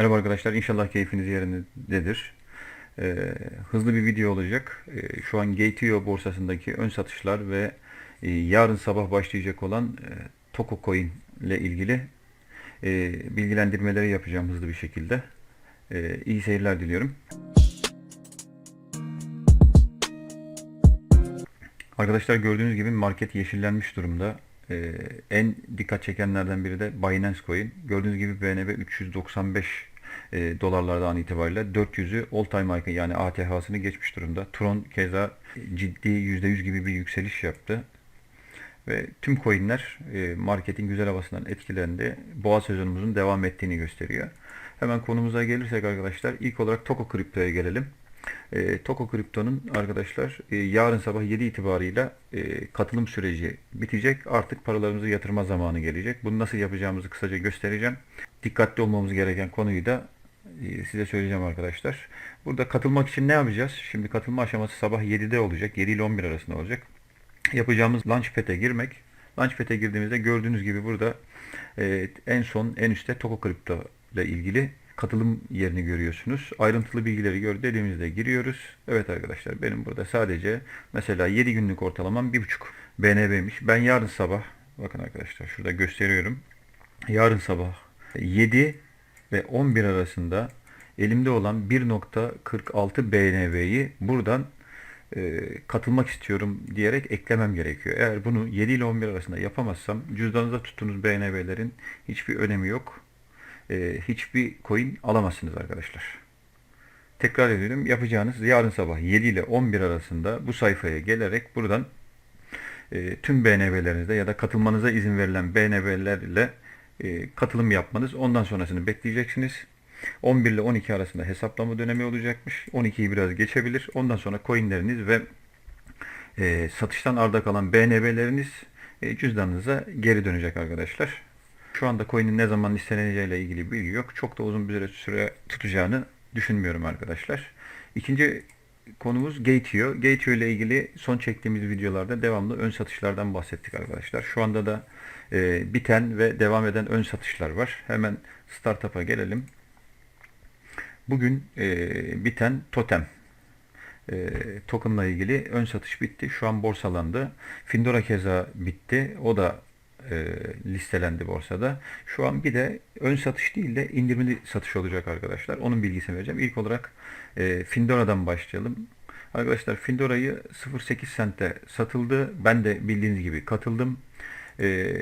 Merhaba arkadaşlar, inşallah keyfiniz yerindedir. Ee, hızlı bir video olacak. Ee, şu an Gateo borsasındaki ön satışlar ve e, yarın sabah başlayacak olan e, Toko Coin ile ilgili e, bilgilendirmeleri yapacağım hızlı bir şekilde. E, iyi seyirler diliyorum. Arkadaşlar gördüğünüz gibi market yeşillenmiş durumda. Ee, en dikkat çekenlerden biri de Binance Coin. Gördüğünüz gibi BNB 395 e, dolarlardan itibariyle 400'ü all time high yani ATH'sını geçmiş durumda. Tron keza ciddi %100 gibi bir yükseliş yaptı. Ve tüm coinler e, marketin güzel havasından etkilendi. Boğa sezonumuzun devam ettiğini gösteriyor. Hemen konumuza gelirsek arkadaşlar ilk olarak Toko Kripto'ya gelelim. E, Toko Kripto'nun arkadaşlar e, yarın sabah 7 itibarıyla e, katılım süreci bitecek. Artık paralarımızı yatırma zamanı gelecek. Bunu nasıl yapacağımızı kısaca göstereceğim. Dikkatli olmamız gereken konuyu da size söyleyeceğim arkadaşlar. Burada katılmak için ne yapacağız? Şimdi katılma aşaması sabah 7'de olacak. 7 ile 11 arasında olacak. Yapacağımız Launchpad'e girmek. Launchpad'e girdiğimizde gördüğünüz gibi burada e, en son en üstte Toko Kripto ile ilgili katılım yerini görüyorsunuz. Ayrıntılı bilgileri gör dediğimizde giriyoruz. Evet arkadaşlar benim burada sadece mesela 7 günlük ortalamam 1.5 BNB'miş. Ben yarın sabah bakın arkadaşlar şurada gösteriyorum. Yarın sabah 7 ve 11 arasında elimde olan 1.46 BNB'yi buradan e, katılmak istiyorum diyerek eklemem gerekiyor. Eğer bunu 7 ile 11 arasında yapamazsam cüzdanınızda tuttuğunuz BNB'lerin hiçbir önemi yok e, hiçbir coin alamazsınız arkadaşlar. Tekrar ediyorum yapacağınız yarın sabah 7 ile 11 arasında bu sayfaya gelerek buradan e, tüm BNB'lerinizde ya da katılmanıza izin verilen BNB'lerle e, katılım yapmanız. Ondan sonrasını bekleyeceksiniz. 11 ile 12 arasında hesaplama dönemi olacakmış. 12'yi biraz geçebilir. Ondan sonra coinleriniz ve e, satıştan arda kalan BNB'leriniz e, cüzdanınıza geri dönecek arkadaşlar. Şu anda coin'in ne zaman listeleneceğiyle ilgili bilgi yok. Çok da uzun bir süre tutacağını düşünmüyorum arkadaşlar. İkinci konumuz Gateo. Gateo ile ilgili son çektiğimiz videolarda devamlı ön satışlardan bahsettik arkadaşlar. Şu anda da e, biten ve devam eden ön satışlar var. Hemen startup'a gelelim. Bugün e, biten Totem e, tokenla ilgili ön satış bitti. Şu an borsalandı. Findora keza bitti. O da e, listelendi borsada. Şu an bir de ön satış değil de indirimli satış olacak arkadaşlar. Onun bilgisini vereceğim. İlk olarak e, Findora'dan başlayalım. Arkadaşlar Findora'yı 0.8 sente satıldı. Ben de bildiğiniz gibi katıldım. E,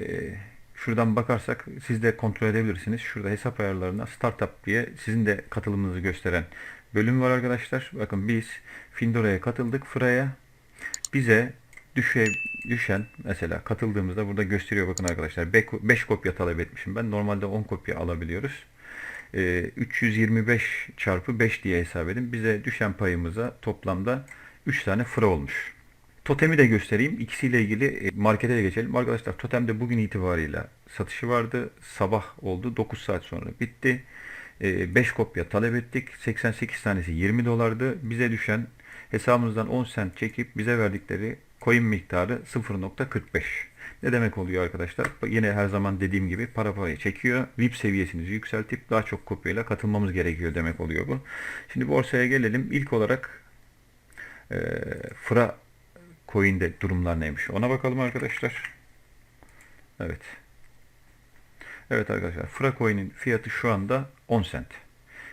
şuradan bakarsak siz de kontrol edebilirsiniz. Şurada hesap ayarlarına Startup diye sizin de katılımınızı gösteren bölüm var arkadaşlar. Bakın biz Findora'ya katıldık. Fıra'ya bize düşe, düşen mesela katıldığımızda burada gösteriyor bakın arkadaşlar 5 kopya talep etmişim ben normalde 10 kopya alabiliyoruz ee, 325 çarpı 5 diye hesap edin bize düşen payımıza toplamda 3 tane fıra olmuş Totemi de göstereyim. İkisiyle ilgili e, markete de geçelim. Arkadaşlar Totem'de bugün itibarıyla satışı vardı. Sabah oldu. 9 saat sonra bitti. 5 kopya talep ettik. 88 tanesi 20 dolardı. Bize düşen hesabımızdan 10 sent çekip bize verdikleri coin miktarı 0.45. Ne demek oluyor arkadaşlar? Yine her zaman dediğim gibi para parayı çekiyor. VIP seviyesinizi yükseltip daha çok kopyayla katılmamız gerekiyor demek oluyor bu. Şimdi borsaya gelelim. İlk olarak e, Fra coin'de durumlar neymiş? Ona bakalım arkadaşlar. Evet. Evet arkadaşlar. Fra coin'in fiyatı şu anda 10 sent.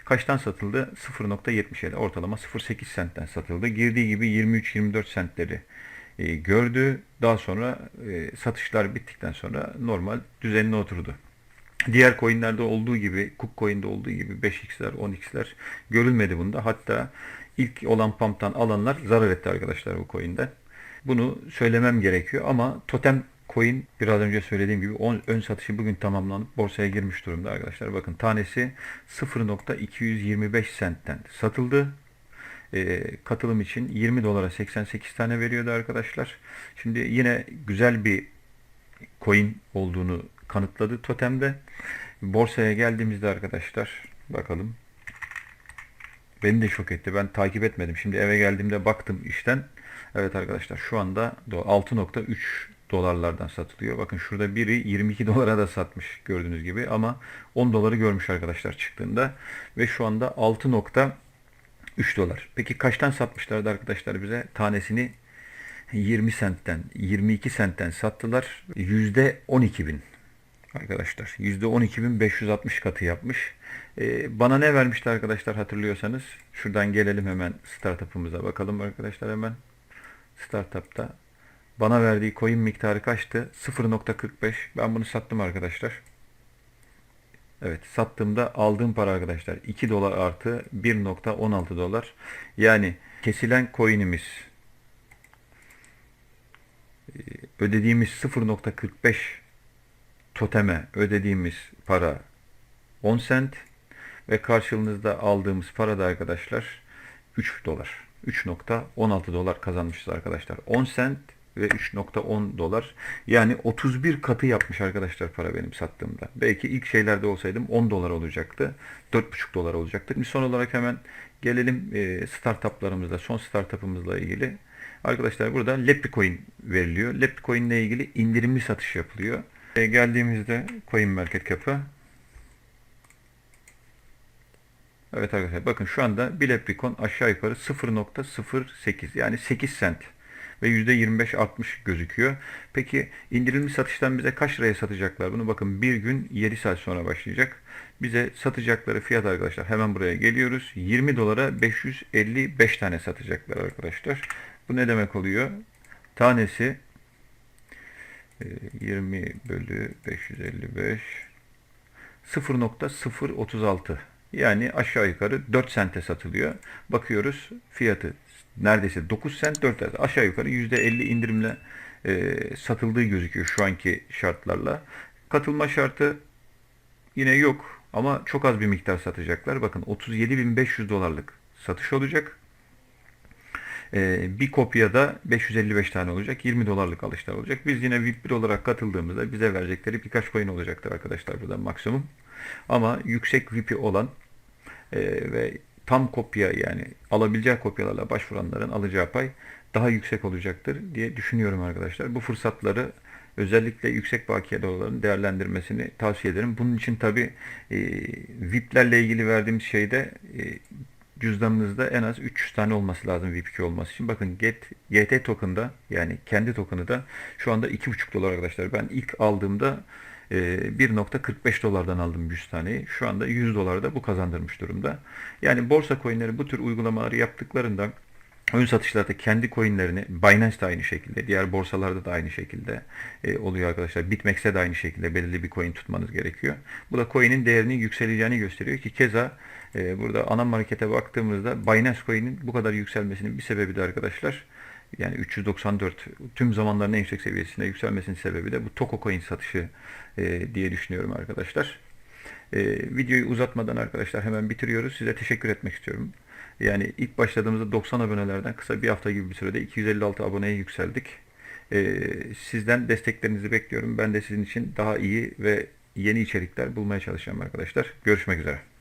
Kaçtan satıldı? 0.77 ortalama 0.8 sentten satıldı. Girdiği gibi 23-24 sentleri e, gördü. Daha sonra e, satışlar bittikten sonra normal düzenine oturdu. Diğer coinlerde olduğu gibi, KuCoin'de olduğu gibi 5x'ler, 10x'ler görülmedi bunda. Hatta ilk olan pump'tan alanlar zarar etti arkadaşlar bu coin'de. Bunu söylemem gerekiyor ama Totem coin biraz önce söylediğim gibi on, ön satışı bugün tamamlanıp borsaya girmiş durumda arkadaşlar. Bakın tanesi 0.225 sentten satıldı e, katılım için 20 dolara 88 tane veriyordu arkadaşlar. Şimdi yine güzel bir coin olduğunu kanıtladı totemde. Borsaya geldiğimizde arkadaşlar bakalım. Beni de şok etti. Ben takip etmedim. Şimdi eve geldiğimde baktım işten. Evet arkadaşlar şu anda 6.3 dolarlardan satılıyor. Bakın şurada biri 22 dolara da satmış gördüğünüz gibi ama 10 doları görmüş arkadaşlar çıktığında ve şu anda 6.3 dolar. Peki kaçtan satmışlardı arkadaşlar bize? Tanesini 20 sentten 22 sentten sattılar. %12 bin arkadaşlar. %12.560 katı yapmış. Ee, bana ne vermişti arkadaşlar hatırlıyorsanız. Şuradan gelelim hemen startup'ımıza bakalım arkadaşlar hemen. Startup'ta bana verdiği coin miktarı kaçtı? 0.45. Ben bunu sattım arkadaşlar. Evet sattığımda aldığım para arkadaşlar 2 dolar artı 1.16 dolar. Yani kesilen coin'imiz e, ödediğimiz 0.45 toteme ödediğimiz para 10 sent ve karşılığınızda aldığımız para da arkadaşlar 3 dolar. 3.16 dolar kazanmışız arkadaşlar. 10 sent ve 3.10 dolar. Yani 31 katı yapmış arkadaşlar para benim sattığımda. Belki ilk şeylerde olsaydım 10 dolar olacaktı. 4.5 dolar olacaktı. Şimdi son olarak hemen gelelim e, startuplarımızda, son startupımızla ilgili. Arkadaşlar burada Lepicoin veriliyor. Lepicoin ile ilgili indirimli satış yapılıyor. E, geldiğimizde Coin Market Cap'a Evet arkadaşlar bakın şu anda bir Leprechaun aşağı yukarı 0.08 yani 8 sent ve %25 artmış gözüküyor. Peki indirimli satıştan bize kaç liraya satacaklar? Bunu bakın bir gün 7 saat sonra başlayacak. Bize satacakları fiyat arkadaşlar hemen buraya geliyoruz. 20 dolara 555 tane satacaklar arkadaşlar. Bu ne demek oluyor? Tanesi e, 20 bölü 555 0.036 yani aşağı yukarı 4 sente satılıyor. Bakıyoruz fiyatı neredeyse 9 sent 4 sent aşağı yukarı %50 indirimle e, satıldığı gözüküyor şu anki şartlarla. Katılma şartı yine yok ama çok az bir miktar satacaklar. Bakın 37.500 dolarlık satış olacak. E, bir kopyada 555 tane olacak. 20 dolarlık alışlar olacak. Biz yine VIP1 olarak katıldığımızda bize verecekleri birkaç coin olacaktır arkadaşlar burada maksimum. Ama yüksek VIP'i olan e, ve tam kopya yani alabileceği kopyalarla başvuranların alacağı pay daha yüksek olacaktır diye düşünüyorum arkadaşlar. Bu fırsatları özellikle yüksek bakiye dolarların değerlendirmesini tavsiye ederim. Bunun için tabi e, VIP'lerle ilgili verdiğimiz şeyde e, cüzdanınızda en az 300 tane olması lazım VIP2 olması için. Bakın Get, GT token'da yani kendi token'ı da şu anda 2,5 dolar arkadaşlar. Ben ilk aldığımda 1.45 ee, dolardan aldım 100 taneyi. Şu anda 100 dolarda bu kazandırmış durumda. Yani borsa coinleri bu tür uygulamaları yaptıklarında ön satışlarda kendi coinlerini Binance de aynı şekilde, diğer borsalarda da aynı şekilde e, oluyor arkadaşlar. Bitmex'e de aynı şekilde belirli bir coin tutmanız gerekiyor. Bu da coin'in değerinin yükseleceğini gösteriyor ki keza e, burada ana markete baktığımızda Binance coin'in bu kadar yükselmesinin bir sebebi de arkadaşlar yani 394 tüm zamanların en yüksek seviyesine yükselmesinin sebebi de bu Toko Coin satışı e, diye düşünüyorum arkadaşlar. E, videoyu uzatmadan arkadaşlar hemen bitiriyoruz. Size teşekkür etmek istiyorum. Yani ilk başladığımızda 90 abonelerden kısa bir hafta gibi bir sürede 256 aboneye yükseldik. E, sizden desteklerinizi bekliyorum. Ben de sizin için daha iyi ve yeni içerikler bulmaya çalışacağım arkadaşlar. Görüşmek üzere.